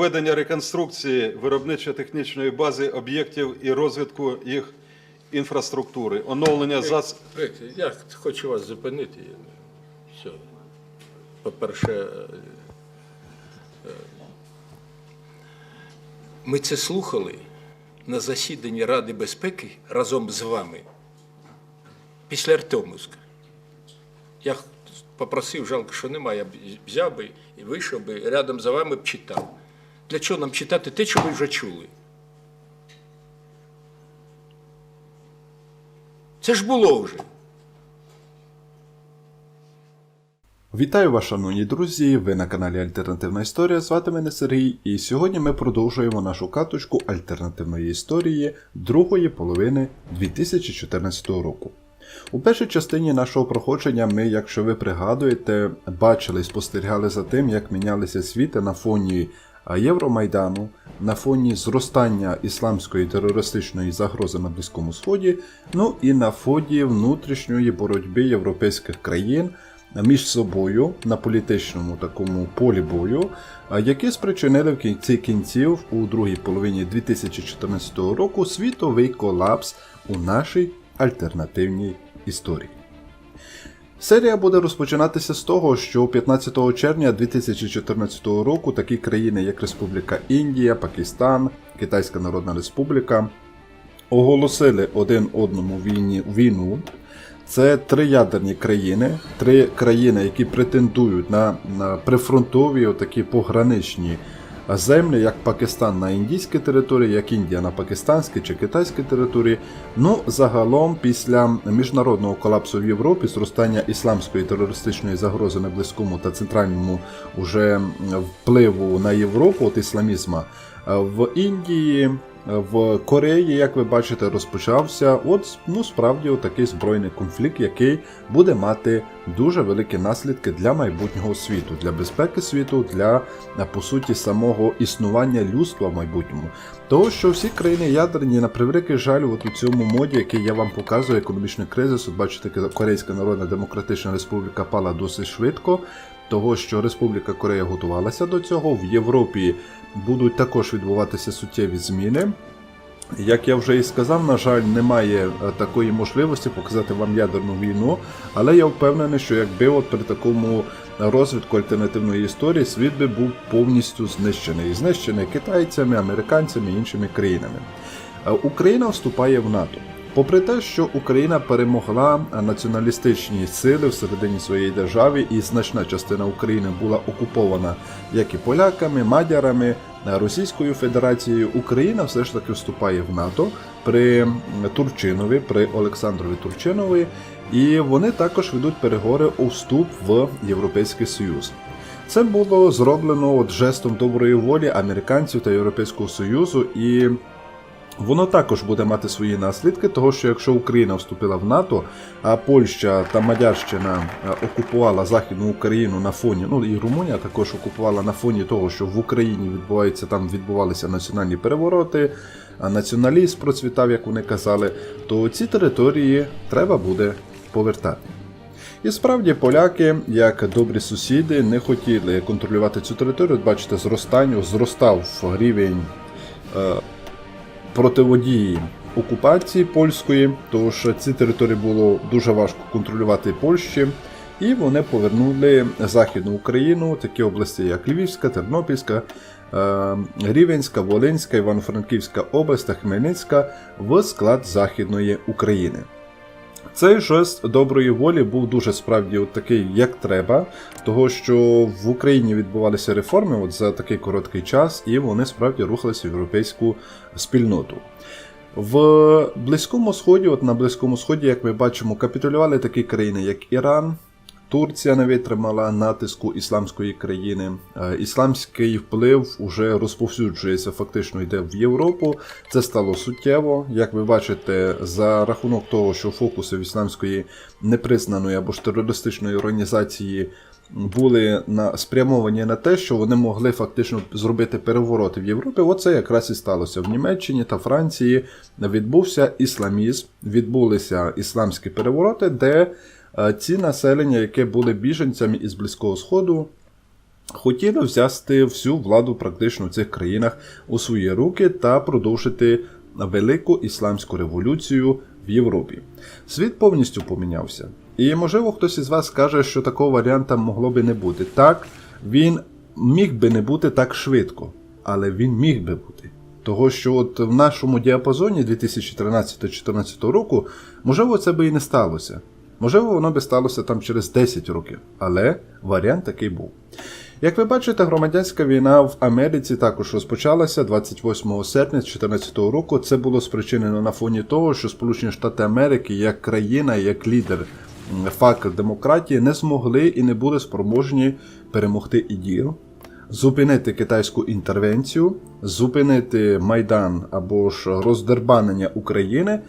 Ведення реконструкції виробничо-технічної бази об'єктів і розвитку їх інфраструктури, оновлення. Проєкт, я хочу вас зупинити. Все. По-перше, е, е, ми це слухали на засіданні Ради безпеки разом з вами після Артемовська. Я попросив, жалко, що немає, я б взяв би і вийшов би, рядом за вами б читав. Для чого нам читати те, що ви вже чули? Це ж було вже. Вітаю вас, шановні друзі! Ви на каналі Альтернативна Історія. Звати мене Сергій, і сьогодні ми продовжуємо нашу каточку альтернативної історії другої половини 2014 року. У першій частині нашого проходження ми, якщо ви пригадуєте, бачили і спостерігали за тим, як мінялися світи на фоні Євромайдану, на фоні зростання ісламської терористичної загрози на Близькому Сході, ну і на фоні внутрішньої боротьби європейських країн між собою на політичному такому полі бою, які спричинили в кінці кінців у другій половині 2014 року світовий колапс у нашій альтернативній історії. Серія буде розпочинатися з того, що 15 червня 2014 року такі країни, як Республіка Індія, Пакистан, Китайська Народна Республіка, оголосили один одному війні, війну. Це три ядерні країни, три країни, які претендують на, на прифронтові, отакі пограничні землі, як Пакистан на індійській території, як Індія на пакистанській чи китайській території. Ну, загалом, після міжнародного колапсу в Європі, зростання ісламської терористичної загрози на близькому та центральному уже впливу на Європу от ісламізма, в Індії. В Кореї, як ви бачите, розпочався от ну справді такий збройний конфлікт, який буде мати дуже великі наслідки для майбутнього світу, для безпеки світу, для по суті самого існування людства в майбутньому. Того, що всі країни ядерні, на превеликий жаль, от у цьому моді, який я вам показую, економічний кризис, от бачите, Корейська Народна Демократична Республіка пала досить швидко. Того, що Республіка Корея готувалася до цього, в Європі будуть також відбуватися суттєві зміни. Як я вже і сказав, на жаль, немає е, такої можливості показати вам ядерну війну, але я впевнений, що якби от при такому розвитку альтернативної історії світ би був повністю знищений. Знищений китайцями, американцями і іншими країнами. Е, Україна вступає в НАТО. Попри те, що Україна перемогла націоналістичні сили всередині своєї держави, і значна частина України була окупована як і поляками, мадярами, Російською Федерацією, Україна все ж таки вступає в НАТО при Турчинові, при Олександрові Турчинові, і вони також ведуть переговори у вступ в Європейський Союз. Це було зроблено от жестом доброї волі американців та Європейського Союзу і. Воно також буде мати свої наслідки, того що якщо Україна вступила в НАТО, а Польща та Мадярщина окупувала Західну Україну на фоні, ну і Румунія також окупувала на фоні того, що в Україні відбувається там відбувалися національні перевороти, а націоналізм процвітав, як вони казали, то ці території треба буде повертати. І справді поляки, як добрі сусіди, не хотіли контролювати цю територію. Бачите, зростанню зростав рівень. Противодії окупації польської, тож ці території було дуже важко контролювати Польщі, і вони повернули Західну Україну, такі області, як Львівська, Тернопільська, е, Рівенська, Волинська, Івано-Франківська область та Хмельницька в склад Західної України. Цей жест доброї волі був дуже справді от такий, як треба, того що в Україні відбувалися реформи от за такий короткий час, і вони справді рухалися в європейську спільноту. В Близькому Сході, от на Близькому Сході, як ми бачимо, капітулювали такі країни, як Іран. Турція не витримала натиску ісламської країни. Е, Ісламський вплив уже розповсюджується, фактично йде в Європу. Це стало суттєво. Як ви бачите, за рахунок того, що фокуси в ісламської непризнаної або ж терористичної організації були на спрямовані на те, що вони могли фактично зробити перевороти в Європі. Оце якраз і сталося в Німеччині та Франції. Відбувся ісламізм, відбулися ісламські перевороти, де ці населення, які були біженцями із Близького Сходу, хотіли взяти всю владу практично в цих країнах у свої руки та продовжити велику ісламську революцію в Європі. Світ повністю помінявся. І можливо хтось із вас скаже, що такого варіанта могло би не бути. Так, він міг би не бути так швидко, але він міг би бути. Того, що от в нашому діапазоні 2013-2014 року, можливо, це би і не сталося. Можливо, воно би сталося там через 10 років, але варіант такий був. Як ви бачите, громадянська війна в Америці також розпочалася 28 серпня 2014 року. Це було спричинено на фоні того, що Сполучені Штати Америки як країна, як лідер фактор демократії не змогли і не були спроможні перемогти іділ, зупинити китайську інтервенцію, зупинити Майдан або ж роздербанення України.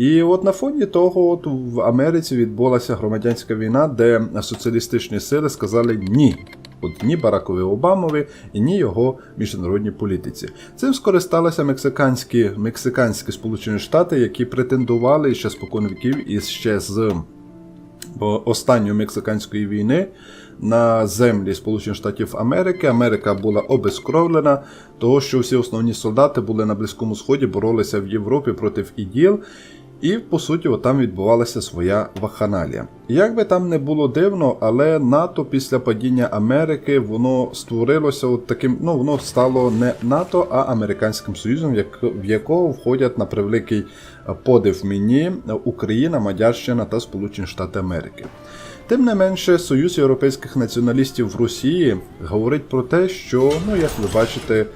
І от на фоні того, от в Америці відбулася громадянська війна, де соціалістичні сили сказали ні. От ні Баракові Обамові і ні його міжнародній політиці. Цим скористалися мексиканські, мексиканські Сполучені Штати, які претендували ще спокон віків і ще з останньої мексиканської війни на землі Сполучених Штатів Америки. Америка була обезкровлена, того що всі основні солдати були на Близькому Сході, боролися в Європі проти іділ. І по суті, там відбувалася своя ваханалія. Як би там не було дивно, але НАТО після падіння Америки воно створилося от таким, ну воно стало не НАТО, а Американським Союзом, як, в якого входять на превеликий подив мені Україна, Мадярщина та Сполучені Штати Америки. Тим не менше, Союз європейських націоналістів в Росії говорить про те, що, ну як ви бачите,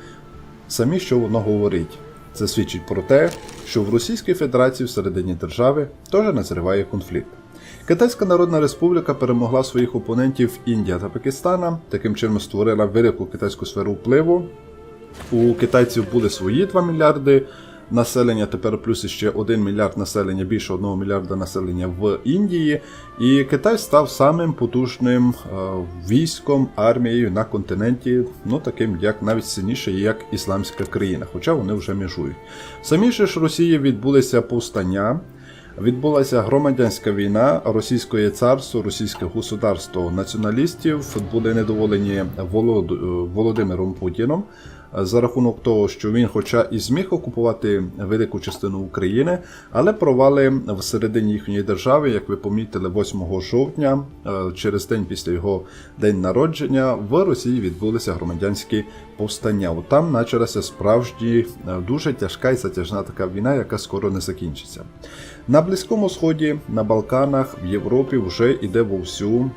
самі що воно говорить. Це свідчить про те, що в Російській Федерації всередині держави теж назріває конфлікт. Китайська Народна Республіка перемогла своїх опонентів Індія та Пакистана, таким чином створила велику китайську сферу впливу. У китайців були свої 2 мільярди населення, тепер плюс ще 1 мільярд населення, більше 1 мільярда населення в Індії. І Китай став самим потужним е, військом, армією на континенті, ну таким як навіть сильніше, як ісламська країна, хоча вони вже межують. Самі ж Росії відбулися повстання. Відбулася громадянська війна російської царство, російське государство націоналістів були недоволені Волод... Володимиром Путіном за рахунок того, що він, хоча і зміг окупувати велику частину України, але провали в середині їхньої держави, як ви помітили, 8 жовтня, е, через день після його день народження, в Росії відбулися громадянські повстання. Там почалася справжні е, дуже тяжка і затяжна така війна, яка скоро не закінчиться. На Близькому Сході, на Балканах, в Європі вже йде вовсю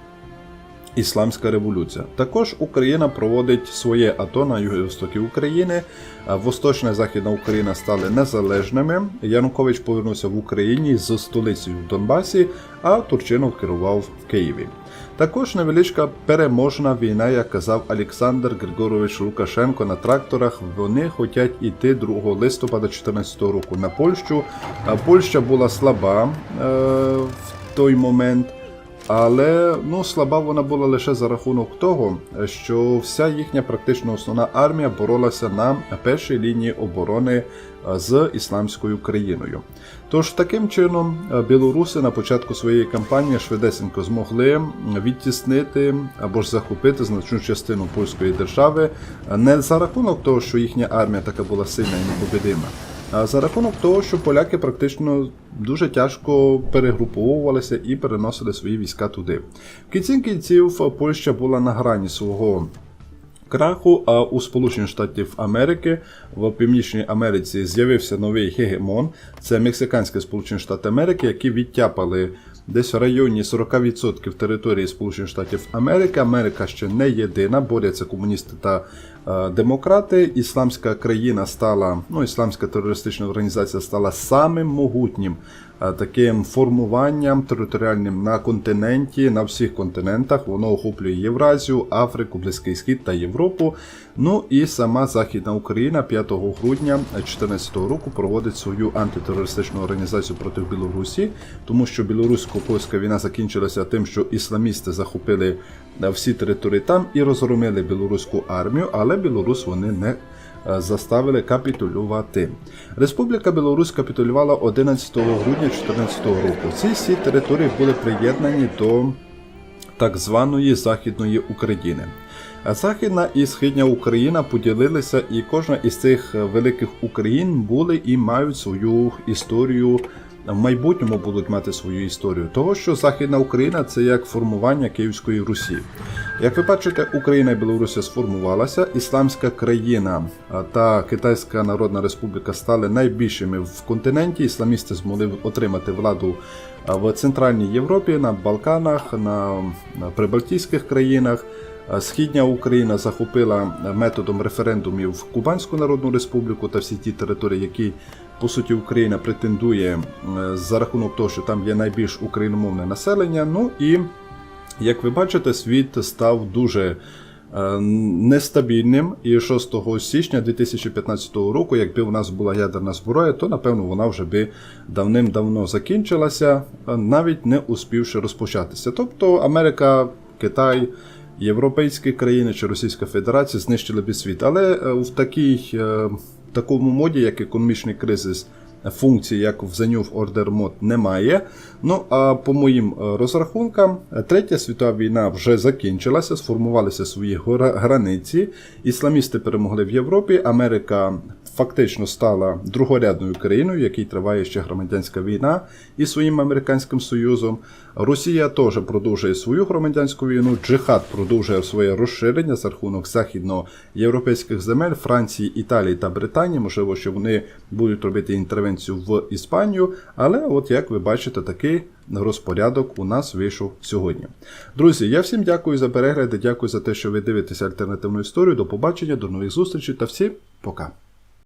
Ісламська революція. Також Україна проводить своє АТО на юго-востокі України. Восточна і Західна Україна стали незалежними. Янукович повернувся в Україні з столицею в Донбасі, а Турчинов керував в Києві. Також невеличка переможна війна, як казав Олександр Григорович Лукашенко на тракторах. Вони хочуть іти 2 листопада 2014 року на Польщу. Польща була слаба е, в той момент. Але ну слаба вона була лише за рахунок того, що вся їхня практично основна армія боролася на першій лінії оборони е, з ісламською країною. Тож таким чином е, білоруси на початку своєї кампанії швидесенько змогли відтіснити або ж захопити значну частину польської держави е, не за рахунок того, що їхня армія така була сильна і непобедима. За рахунок того, що поляки практично дуже тяжко перегруповувалися і переносили свої війська туди. В кінці кінців Польща була на грані свого краху, а у Сполучених Штатів Америки в Північній Америці з'явився новий гегемон. Це Мексиканські Сполучені Штати Америки, які відтяпали десь в районі 40% території Сполучених Штатів Америки. Америка ще не єдина, борються комуністи та е, демократи. Ісламська країна стала, ну ісламська терористична організація стала самим могутнім таким формуванням територіальним на континенті, на всіх континентах. Воно охоплює Євразію, Африку, Близький Схід та Європу. Ну і сама Західна Україна 5 грудня 2014 року проводить свою антитерористичну організацію проти Білорусі, тому що білорусько-польська війна закінчилася тим, що ісламісти захопили е, всі території там і розгромили білоруську армію, але Білорусь вони не е, заставили капітулювати. Республіка Білорусь капітулювала 11 грудня 2014 року. Ці всі території були приєднані до так званої Західної України. Західна і Східня Україна поділилися, і кожна із цих е, великих Україн були і мають свою історію. В майбутньому будуть мати свою історію, того що Західна Україна це як формування Київської Русі. Як ви бачите, Україна і Білорусія сформувалася, ісламська країна та Китайська Народна Республіка стали найбільшими в континенті. Ісламісти змогли отримати владу в Центральній Європі, на Балканах, на, Прибалтійських країнах. Східня Україна захопила методом референдумів Кубанську Народну Республіку та всі ті території, які по суті Україна претендує за рахунок того, що там є найбільш україномовне населення. Ну і як ви бачите, світ став дуже е, нестабільним. І 6 січня 2015 року, якби у нас була ядерна зброя, то напевно вона вже би давним-давно закінчилася, е, навіть не успівши розпочатися. Тобто Америка, Китай. Європейські країни чи Російська Федерація знищили би світ. Але е, в такій, такому моді, як економічний кризис, функції, як в The New Order Mode, немає. Ну а по моїм е, розрахункам, е, третя світова війна вже закінчилася, сформувалися свої границі. Ісламісти перемогли в Європі. Америка фактично стала другорядною країною, в якій триває ще громадянська війна із своїм американським союзом. Росія теж продовжує свою громадянську війну. Джихад продовжує своє розширення за рахунок західноєвропейських земель Франції, Італії та Британії. Можливо, що вони будуть робити інтервенцію в Іспанію. Але, от як ви бачите, такий розпорядок у нас вийшов сьогодні. Друзі, я всім дякую за перегляди. Дякую за те, що ви дивитеся альтернативну історію. До побачення, до нових зустрічей та всім пока.